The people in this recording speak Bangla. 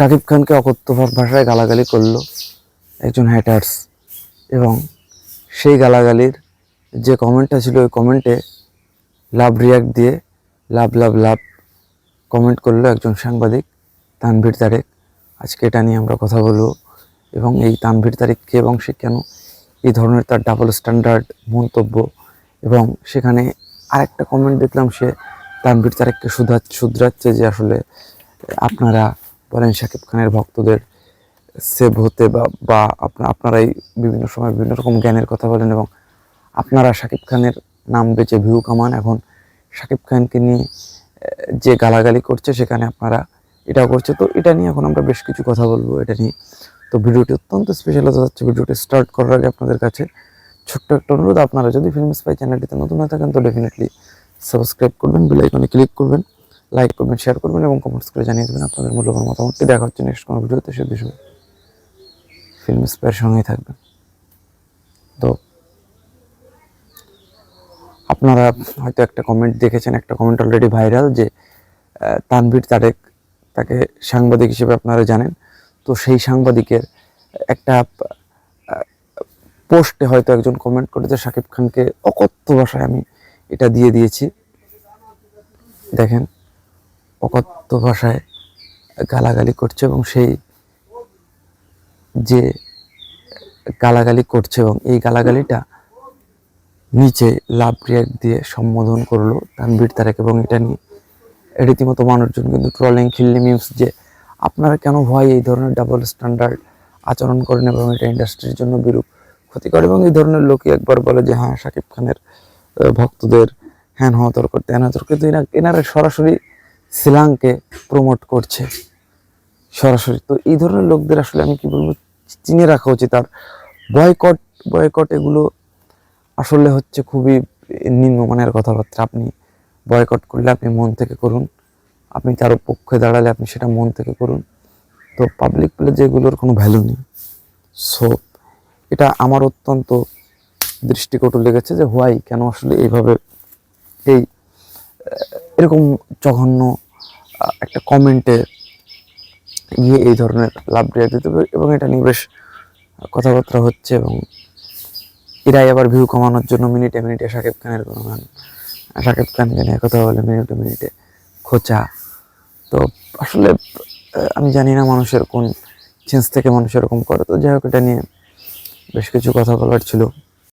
শাকিব খানকে অকথ্য ভাষায় গালাগালি করল একজন হ্যাটার্স এবং সেই গালাগালির যে কমেন্টটা ছিল ওই কমেন্টে লাভ রিয়াক্ট দিয়ে লাভ লাভ লাভ কমেন্ট করল একজন সাংবাদিক তানভীর তারেক। আজকে এটা নিয়ে আমরা কথা বলব এবং এই তানভীর তারেককে এবং সে কেন এই ধরনের তার ডাবল স্ট্যান্ডার্ড মন্তব্য এবং সেখানে আরেকটা কমেন্ট দেখলাম সে তানভীর তারেককে শুধরা শুধরাচ্ছে যে আসলে আপনারা বলেন শাকিব খানের ভক্তদের সেভ হতে বা বা আপনা, আপনারাই বিভিন্ন সময় বিভিন্ন রকম জ্ঞানের কথা বলেন এবং আপনারা শাকিব খানের নাম বেচে ভিউ কামান, এখন শাকিব খানকে নিয়ে যে গালাগালি করছে সেখানে আপনারা এটাও করছে। তো এটা নিয়ে এখন আমরা বেশ কিছু কথা বলব, এটা নিয়ে। তো ভিডিওটি অত্যন্ত স্পেশাল হতে যাচ্ছে, ভিডিওটি স্টার্ট করার আগে আপনাদের কাছে ছোট্ট একটা অনুরোধ, আপনারা যদি ফিল্ম স্পাই চ্যানেলটিতে নতুন হয়ে থাকেন, তো ডেফিনেটলি সাবস্ক্রাইব করবেন বেল আইকনে ক্লিক করবেন। লাইক করবেন শেয়ার করবেন এবং কমেন্টস করে জানিয়ে দেবেন আপনাদের মূল্যবান মতামতটি। দেখা হচ্ছে নেক্সট কোনো ভিডিওতে সে বিষয়ে ফিল্ম স্পাইয়ের সঙ্গেই থাকবেন। তো আপনারা হয়তো একটা কমেন্ট দেখেছেন, একটা কমেন্ট অলরেডি ভাইরাল যে তানভীর তারেক তাকে সাংবাদিক হিসেবে আপনারা জানেন। তো সেই সাংবাদিকের একটা পোস্টে হয়তো একজন কমেন্ট করেছে, শাকিব খানকে অকথ্য ভাষায় আমি এটা দিয়ে দিয়েছি। দেখেন অকথ্য ভাষায় গালাগালি করছে এবং সেই যে গালাগালি করছে এবং এই গালাগালিটা নিচে লাভ রিয়াক্ট দিয়ে সম্বোধন করল তানভীর তারেক এবং এটা নিয়ে। রীতিমতো মানুষজন কিন্তু ট্রলিং খিল্লি মিউস যে আপনারা কেন ভয় এই ধরনের ডাবল স্ট্যান্ডার্ড আচরণ করেন এবং এটা ইন্ডাস্ট্রির জন্য বিরূপ ক্ষতিকর এবং এই ধরনের লোকই একবার বলে যে হ্যাঁ শাকিব খানের ভক্তদের হ্যান হতর করতে হ্যান হতর কিন্তু এনা এনারা সরাসরি শিলাংকে প্রমোট করছে সরাসরি। তো এই ধরনের লোকদের আসলে আমি কি বলব, চিনে রাখা উচিত। আর বয়কট বয়কট এগুলো আসলে হচ্ছে খুবই নিম্নমানের কথাবার্তা। আপনি বয়কট করলে আপনি মন থেকে করুন। আপনি কারও পক্ষে দাঁড়ালে আপনি সেটা মন থেকে করুন। তো পাবলিক প্লেস যেগুলোর কোনো ভ্যালু নেই। সো এটা আমার অত্যন্ত দৃষ্টিকটু লেগেছে যে হোয়াই কেন আসলে এইভাবে এই এরকম জঘন্য একটা কমেন্টে গিয়ে এই ধরনের লাভ রিয়াক্ট দিতে এবং এটা নিয়ে বেশ কথাবার্তা হচ্ছে এবং এরাই আবার ভিউ কমানোর জন্য মিনিটে মিনিটে শাকিব খানের কোনো গান শাকিব খানকে নিয়ে কথা বলে মিনিটে মিনিটে খোঁচা। তো আসলে আমি জানি না মানুষের কোন চেঞ্জ থেকে মানুষ এরকম করে। তো যাই হোক, এটা নিয়ে বেশ কিছু কথা বলার ছিল।